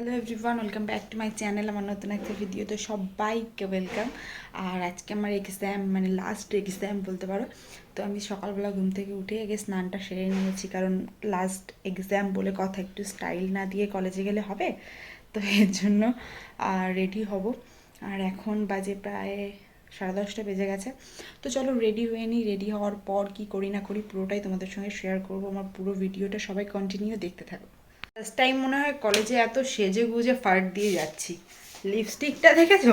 Hello everyone welcome back to my channel আমার নতুন একটা ভিডিওতে সবাইকে ওয়েলকাম আর আজকে আমার এক্সাম মানে লাস্ট এক্সাম বলতে পারো। তো আমি সকালবেলা ঘুম থেকে উঠে আগে স্নানটা সেরে নিয়েছি, কারণ লাস্ট এক্সাম বলে কথা একটু স্টাইল না দিয়ে কলেজে গেলে হবে। তো এর জন্য আর রেডি হব। আর এখন বাজে প্রায় সাড়ে দশটা বেজে গেছে। তো চলো রেডি হয়ে নিই রেডি হওয়ার পর কি করি না করি পুরোটাই তোমাদের সঙ্গে শেয়ার করব। আমার পুরো ভিডিওটা সবাই কন্টিনিউ দেখতে থাকো। ফার্স্ট টাইম মনে হয় কলেজে এত সেজে গুজে ফার্ট দিয়ে যাচ্ছি। লিপস্টিকটা দেখেছ?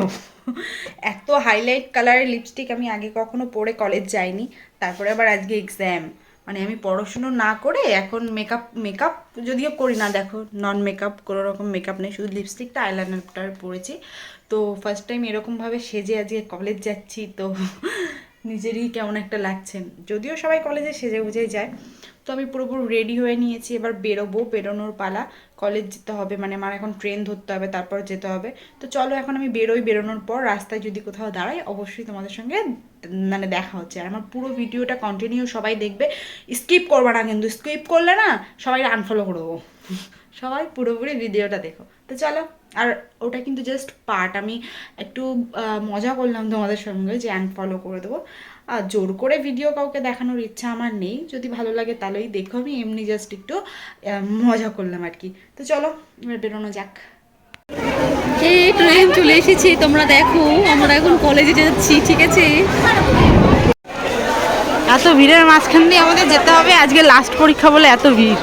এত হাইলাইট কালারের লিপস্টিক আমি আগে কখনো পরে কলেজ যাইনি। তারপরে আবার আজকে এক্সাম মানে আমি পড়াশুনো না করে এখন মেকআপ মেকআপ যদিও করি না, দেখো নন মেকআপ কোনো রকম মেকআপ নেই, শুধু লিপস্টিকটা আইলাইনারটা পরেছি। তো ফার্স্ট টাইম এরকমভাবে সেজে আজকে কলেজ যাচ্ছি, তো নিজেরই কেমন একটা লাগছে। যদিও সবাই কলেজে সেজে গুজে যায়। তো আমি পুরোপুরি রেডি হয়ে নিয়েছি, এবার বেরোবো, বেরোনোর পালা। কলেজ যেতে হবে মানে আমার এখন ট্রেন ধরতে হবে, তারপর যেতে হবে। তো চলো এখন আমি বেরোই, বেরোনোর পর রাস্তায় যদি কোথাও দাঁড়াই, অবশ্যই তোমাদের সঙ্গে মানে দেখা হচ্ছে। আর আমার পুরো ভিডিওটা কন্টিনিউ সবাই দেখবে। স্কিপ করবে না কিন্তু স্কিপ করলে না সবাই আনফলো করে দেবো। সবাই পুরোপুরি ভিডিওটা দেখো। তো চলো আর ওটা কিন্তু জাস্ট পার্ট আমি একটু মজা করলাম তোমাদের সঙ্গে যে আনফলো করে দেবো। আর জোর করে ভিডিও কাউকে দেখানোর ইচ্ছা আমার নেই। যদি ভালো লাগে তাহলেই দেখো আমি এমনি জাস্ট একটু মজা করলাম আর কি। তো চলো এবার বেরোনো যাক। এই ট্রেন চলে এসেছি তোমরা দেখো আমরা এখন কলেজে যাচ্ছি ঠিক আছে? এত ভিড়ের মাঝখান দিয়ে আমাদের যেতে হবে আজকে লাস্ট পরীক্ষা বলে এত ভিড়।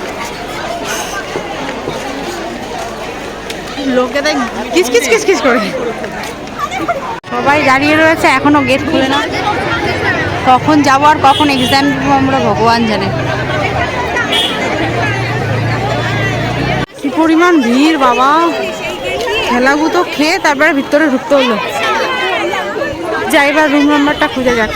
কিস কিস করে। সবাই দাঁড়িয়ে রয়েছে, এখনও গেট খুলে না। কখন যাব আর কখন এক্সাম দেবো আমরা, ভগবান জানে। কি পরিমাণ ভিড়, বাবা। খেলাগুতো খেয়ে তারপরে ভিতরে ঢুকতে হলো। যাই এবার রুম নাম্বারটা খুঁজে যাক।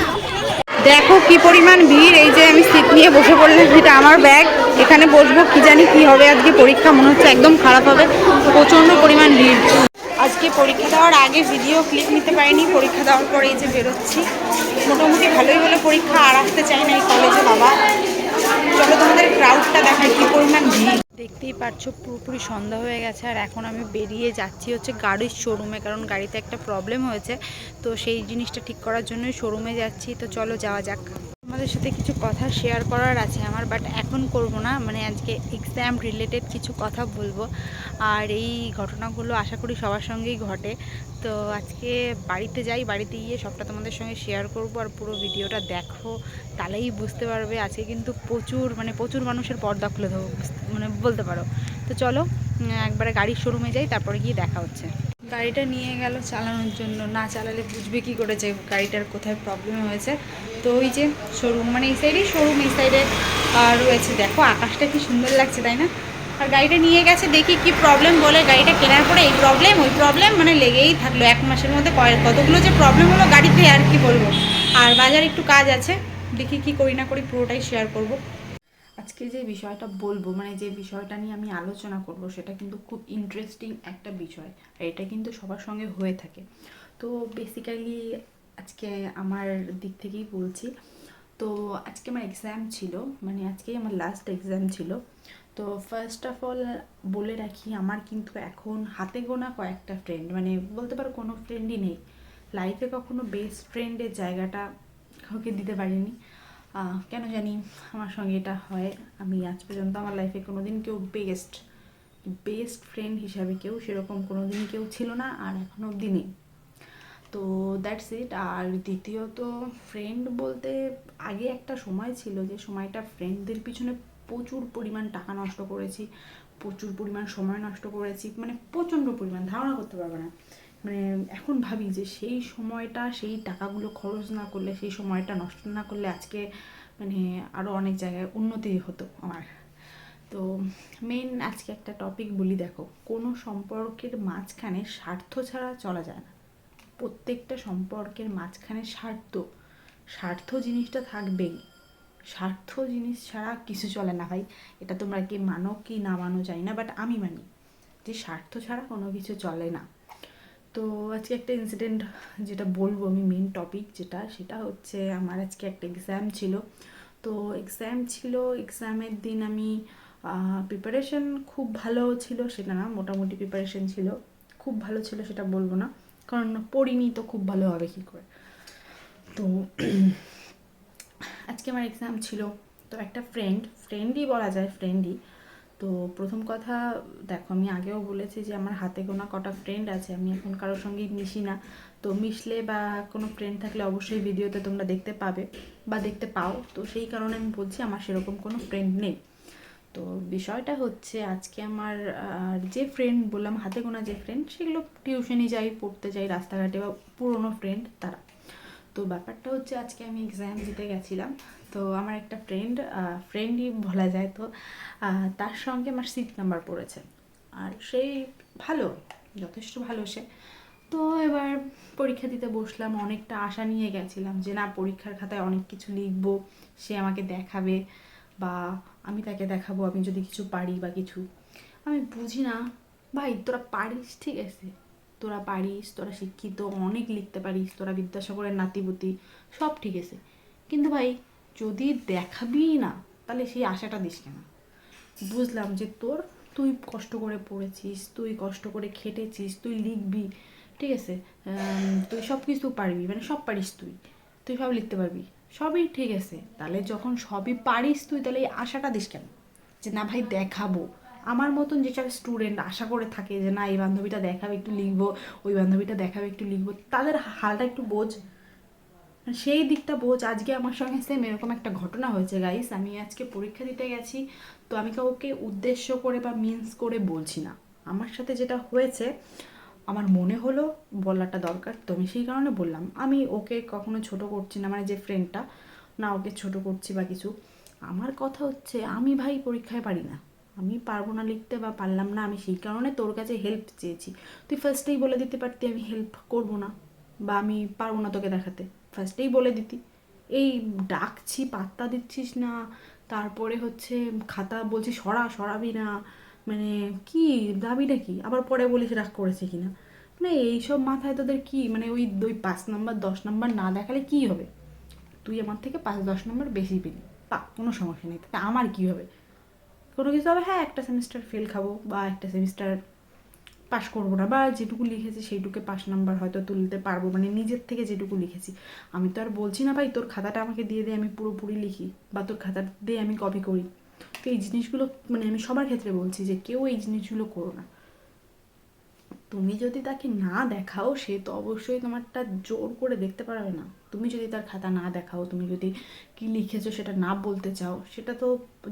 দেখো কি পরিমাণ ভিড়, এই যে আমি সিট নিয়ে বসে পড়লাম, এটা আমার ব্যাগ এখানে বসবো, কি জানি কি হবে আজকে পরীক্ষা, মনে হচ্ছে একদম খারাপ হবে, প্রচণ্ড পরিমাণ ভিড়। আজকে পরীক্ষা দেওয়ার আগে ভিডিও ক্লিপ নিতে পারিনি, পরীক্ষা দেওয়ার পরে এই যে বেরোচ্ছি। মোটামুটি ভালোই হলো পরীক্ষা, আর আসতে চাই না এই কলেজে বাবা। চলো তোমাদের ক্রাউডটা দেখায় কি পরিমাণ ভিড়। দেখতেই পাচ্ছ পুরোপুরি সন্ধ্যা হয়ে গেছে আর এখন আমি বেরিয়ে যাচ্ছি হচ্ছে গাড়ির শোরুমে কারণ গাড়িতে একটা প্রবলেম হয়েছে, তো সেই জিনিসটা ঠিক করার জন্যই শোরুমে যাচ্ছি। তো চলো যাওয়া যাক। আমাদের সাথে কিছু কথা শেয়ার করার আছে আমার বাট এখন করব না। মানে আজকে এক্সাম রিলেটেড কিছু কথা বলব। আর এই ঘটনাগুলো আশা করি সবার সঙ্গেই ঘটে। তো আজকে বাড়িতে যাই, বাড়িতে গিয়ে সবটা তোমাদের সঙ্গে শেয়ার করব আর পুরো ভিডিওটা দেখো। তাহলেই বুঝতে পারবে আজকে কিন্তু প্রচুর মানে প্রচুর মানুষের পর্দা খুলে দেবো মানে বলতে পারো। তো চলো একবারে গাড়ির শোরুমে যাই, তারপরে গিয়ে দেখা হচ্ছে। গাড়িটা নিয়ে গেল চালানোর জন্য। না চালালে বুঝবে কি করে যে গাড়িটার কোথায় প্রবলেম হয়েছে। তো ওই যে শোরুম মানে এই সাইডেই শোরুম এই সাইডে রয়েছে। দেখো আকাশটা কি সুন্দর লাগছে, তাই না? আর গাড়িটা নিয়ে গেছে, দেখি কি প্রবলেম বলে। গাড়িটা কেনার পরে এই প্রবলেম ওই প্রবলেম মানে লেগেই থাকল। এক মাসের মধ্যে কয়- কতগুলো যে প্রবলেম হলো গাড়িতে, আর কি বলব? আর বাজার একটু কাজ আছে, দেখি কি করি না করি পুরোটাই শেয়ার করব। আজকে যে বিষয়টা বলব মানে যে বিষয়টা নিয়ে আমি আলোচনা করব, সেটা কিন্তু খুব ইন্টারেস্টিং একটা বিষয় আর এটা কিন্তু সবার সঙ্গে হয়ে থাকে। তো বেসিক্যালি আজকে আমার দিক থেকেই বলছি, তো আজকে আমার এক্সাম ছিল মানে আজকেই আমার লাস্ট এক্সাম ছিল। তো ফার্স্ট অফ অল বলে রাখি, আমার কিন্তু এখন হাতে গোনা কয়েকটা ফ্রেন্ড মানে বলতে পারো কোনো ফ্রেন্ডই নেই। লাইফে কখনো বেস্ট ফ্রেন্ডের জায়গাটা কাউকে দিতে পারিনি। কেন জানি আমার সঙ্গে এটা হয়। আমি আজ পর্যন্ত আমার লাইফে কোনো দিন কেউ বেস্ট বেস্ট ফ্রেন্ড হিসাবে কেউ সেরকম কোনো দিন কেউ ছিল না আর এখনও অবধি নেই। তো দ্যাটস ইট আর দ্বিতীয়ত ফ্রেন্ড বলতে আগে একটা সময় ছিল যে সময়টা ফ্রেন্ডদের পিছনে প্রচুর পরিমাণ টাকা নষ্ট করেছি, প্রচুর পরিমাণ সময় নষ্ট করেছি মানে প্রচণ্ড পরিমাণ, ধারণা করতে পারবে না। মানে এখন ভাবি যে সেই সময়টা, সেই টাকাগুলো খরচ না করলে, সেই সময়টা নষ্ট না করলে আজকে মানে আরও অনেক জায়গায় উন্নতি হতো আমার। তো মেন আজকে একটা টপিক বলি দেখো, কোনো সম্পর্কের মাঝখানে স্বার্থ ছাড়া চলা যায় না। প্রত্যেকটা সম্পর্কের মাঝখানে স্বার্থ স্বার্থ জিনিসটা থাকবেই। স্বার্থ জিনিস ছাড়া কিছু চলে না ভাই। এটা তোমরা কি মানো কি না মানো জানি না বাট আমি মানি যে স্বার্থ ছাড়া কোনো কিছু চলে না। তো আজকে একটা ইনসিডেন্ট যেটা বলব আমি মেন টপিক যেটা, সেটা হচ্ছে আমার আজকে একটা এক্সাম ছিল। তো এক্সাম ছিল এক্সামের দিন আমি প্রিপারেশন খুব ভালো ছিল, সেটা না, মোটামুটি প্রিপারেশন ছিল। খুব ভালো ছিল সেটা বলব না, কারণ পড়িনি তো খুব ভালো হবে কী করে। তো আজকে আমার এক্সাম ছিল। তো একটা ফ্রেন্ড ফ্রেন্ডই বলা যায় ফ্রেন্ডই তো প্রথম কথা, দেখো, আমি আগেও বলেছি যে আমার হাতে গোনা কটা ফ্রেন্ড আছে, আমি এখন কারোর সঙ্গেই মিশি না। তো মিশলে বা কোনো ফ্রেন্ড থাকলে অবশ্যই ভিডিওতে তোমরা দেখতে পাবে বা দেখতে পাও। তো সেই কারণে আমি বলছি আমার সেরকম কোনো ফ্রেন্ড নেই। তো বিষয়টা হচ্ছে, আজকে আমার যে ফ্রেন্ড বললাম হাতে গোনা যে ফ্রেন্ড সেগুলো টিউশনি যাই, পড়তে যাই, রাস্তাঘাটে বা পুরনো ফ্রেন্ড তারা তো ব্যাপারটা হচ্ছে আজকে আমি এক্সাম দিতে গেছিলাম। তো আমার একটা ফ্রেন্ড ফ্রেন্ডই বলা যায় তো তার সঙ্গে আমার সিট নাম্বার পড়েছে। আর সেই ভালো, যথেষ্ট ভালো সে। তো এবার পরীক্ষা দিতে বসলাম, অনেকটা আশা নিয়ে গেছিলাম যে না, পরীক্ষার খাতায় অনেক কিছু লিখব, সে আমাকে দেখাবে বা আমি তাকে দেখাবো, আমি যদি কিছু পারি বা কিছু। আমি বুঝি না, ভাই, তোরা পারিস, ঠিক আছে? তোরা পারিস, তোরা শিক্ষিত, অনেক লিখতে পারিস, তোরা বিদ্যাসাগরের নাতিপুতি, সব ঠিক আছে। কিন্তু ভাই, যদি দেখাবি না, তাহলে সেই আশাটা দিস কেন? বুঝলাম যে তোর, তুই কষ্ট করে পড়েছিস, তুই কষ্ট করে খেটেছিস, তুই লিখবি, ঠিক আছে? তুই সব কিছু পারবি মানে সব পারিস তুই। তুই সব লিখতে পারবি, সবই ঠিক আছে। তাহলে যখন সবই পারিস তুই, তাহলে এই আশাটা দিস কেন? যে না ভাই, দেখাবো। আমার মতন যেসব স্টুডেন্ট আশা করে থাকে যে না, এই বান্ধবীটা দেখাবে, একটু লিখব, ওই বান্ধবীটা দেখাবে, একটু লিখব, তাদের হালটা একটু বোঝ। সেই দিকটা বোঝ। আজকে আমার সঙ্গে সেম এরকম একটা ঘটনা হয়েছে গাইস আমি আজকে পরীক্ষা দিতে গেছি, তো আমি কাউকে উদ্দেশ্য করে বা মিন্স করে বলছি না। আমার সাথে যেটা হয়েছে, আমার মনে হলো বলাটা দরকার, তো আমি সেই কারণে বললাম। আমি ওকে কখনো ছোট করছি না মানে যে ফ্রেন্ডটা না ওকে ছোট করছি বা কিছু। আমার কথা হচ্ছে, আমি ভাই পরীক্ষায় পারি না। আমি পারব না লিখতে বা পারলাম না আমি সেই কারণে তোর কাছে হেল্প চেয়েছি। তুই ফার্স্টেই বলে দিতে পারতি আমি হেল্প করব না বা আমি পারব না তোকে দেখাতে। ফার্স্টেই বলে দিতি। এই ডাকছি, পাত্তা দিচ্ছিস না, তারপরে হচ্ছে খাতা বলছি সরা, সরাবি না মানে কি দাবিটা কি? আবার পরে বলিস রাগ করেছে কি না মানে এইসব মাথায় তোদের কি? মানে ওই ওই পাঁচ নাম্বার, দশ নাম্বার না দেখালে কি হবে? তুই আমার থেকে পাঁচ, দশ নাম্বার বেশি পেলি। পা কোনো সমস্যা নেই। তাতে আমার কি হবে? কোনো কিছু হবে হ্যাঁ একটা সেমিস্টার ফেল খাব বা একটা সেমিস্টার পাশ করব না, বা যেটুকু লিখেছি সেইটুকু পাস নাম্বার হয়তো তুলতে পারব মানে নিজের থেকে যেটুকু লিখেছি। আমি তো আর বলছি না ভাই, তোর খাতাটা আমাকে দিয়ে দিয়ে আমি পুরোপুরি লিখি, বা তোর খাতা দিয়ে আমি কপি করি। তো এই জিনিসগুলো মানে আমি সবার ক্ষেত্রে বলছি যে কেউ এই জিনিসগুলো করো না। তুমি যদি তাকে না দেখাও, সে তো অবশ্যই তোমারটা জোর করে দেখতে পারবে না। তুমি যদি তার খাতা না দেখাও, তুমি যদি কি লিখেছো সেটা না বলতে চাও, সেটা তো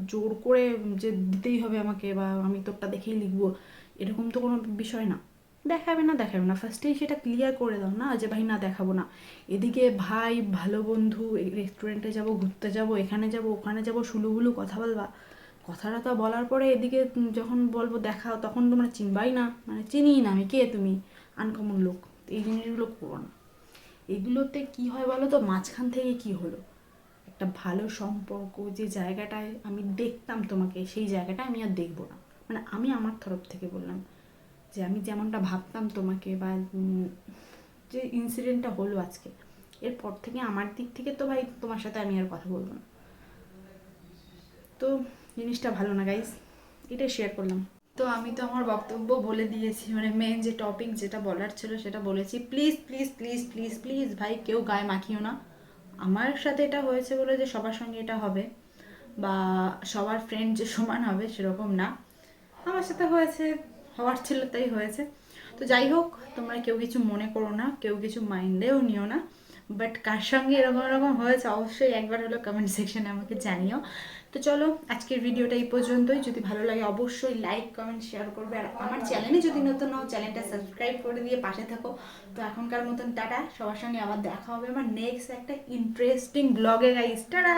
জোর করে যে দিতেই হবে আমাকে বা আমি তোরটা দেখেই লিখব, এরকম তো কোনো বিষয় না। দেখাবে না দেখাবে না। ফার্স্টেই সেটা ক্লিয়ার করে দাও না যে, ভাই, না দেখাবো না। এদিকে ভাই, ভালো বন্ধু রেস্টুরেন্টে যাব, ঘুরতে যাব, এখানে যাব, ওখানে যাব, সুলুবুলু কথা বলবা। কথাটা তো বলার পরে এদিকে যখন বলব দেখাও, তখন তোমরা চিনবাই না। মানে চিনি না আমি, কে তুমি? আনকমন লোক। এই জিনিসগুলো করো না। এগুলোতে কি হয় বলো তো? মাঝখান থেকে কি হলো? একটা ভালো সম্পর্ক, যে জায়গাটায় আমি দেখতাম তোমাকে, সেই জায়গাটা আমি আর দেখব না। মানে আমি আমার তরফ থেকে বললাম যে আমি যেমনটা ভাবতাম তোমাকে বা যে ইনসিডেন্টটা হলো আজকে, এরপর থেকে আমার দিক থেকে তো ভাই তোমার সাথে আমি আর কথা বলব না। তো জিনিসটা ভালো না গাইস এটাই শেয়ার করলাম। তো আমি তো আমার বক্তব্য বলে দিয়েছি মানে মেন যে টপিক যেটা বলার ছিল সেটা বলেছি। Please please please please please ভাই, কেউ গায়ে মাখিও না। আমার সাথে এটা হয়েছে বলে যে সবার সঙ্গে এটা হবে বা সবার ফ্রেন্ড যে সমান হবে সেরকম না। আমার সাথে হয়েছে, হওয়ার ছিল তাই হয়েছে। তো যাই হোক, তোমরা কেউ কিছু মনে করো না, কেউ কিছু মাইন্ডেও নিও না। বাট কার সঙ্গে এরকম এরকম হয়েছে, অবশ্যই একবার হলো কমেন্ট সেকশনে আমাকে জানিও। তো চলো, আজকের ভিডিওটা এই পর্যন্তই। যদি ভালো লাগে অবশ্যই লাইক কমেন্ট শেয়ার করবে। আর আমার চ্যানেলে যদি নতুন হও চ্যানেলটা সাবস্ক্রাইব করে দিয়ে পাশে থাকো। তো এখনকার মতন টাটা। সবার সঙ্গে আবার দেখা হবে আমার নেক্সট একটা ইন্টারেস্টিং ব্লগে গাইস টাটা